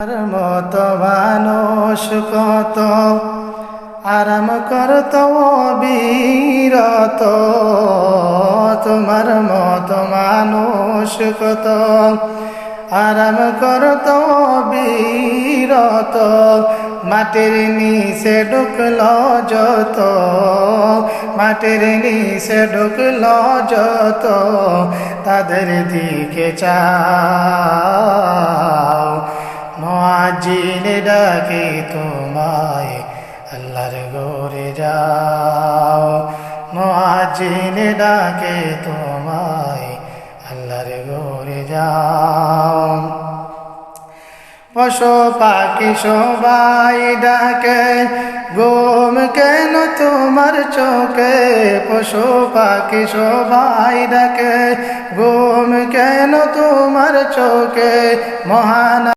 তোমার মতো মানুষ কত? আরাম করত বীরত। তোমার মত মানুষ কত? আরাম করত বীরত। মাটির নিচে ঢুকল যত। মাটির নিচে ঢুকল যত। তাদের দিকে চাও। মহাজিন ডাকে তোমায়, আল্লাহর গোরে যাও। মহাজিন ডাকে তোমায়, আল্লাহর গোরে যাও। পশু পাখি সবাই ডাকে গোম কেন তোমার চোখে? পশু পাখি সবাই ডাকে গোম কেন তোমার চোখে? মহান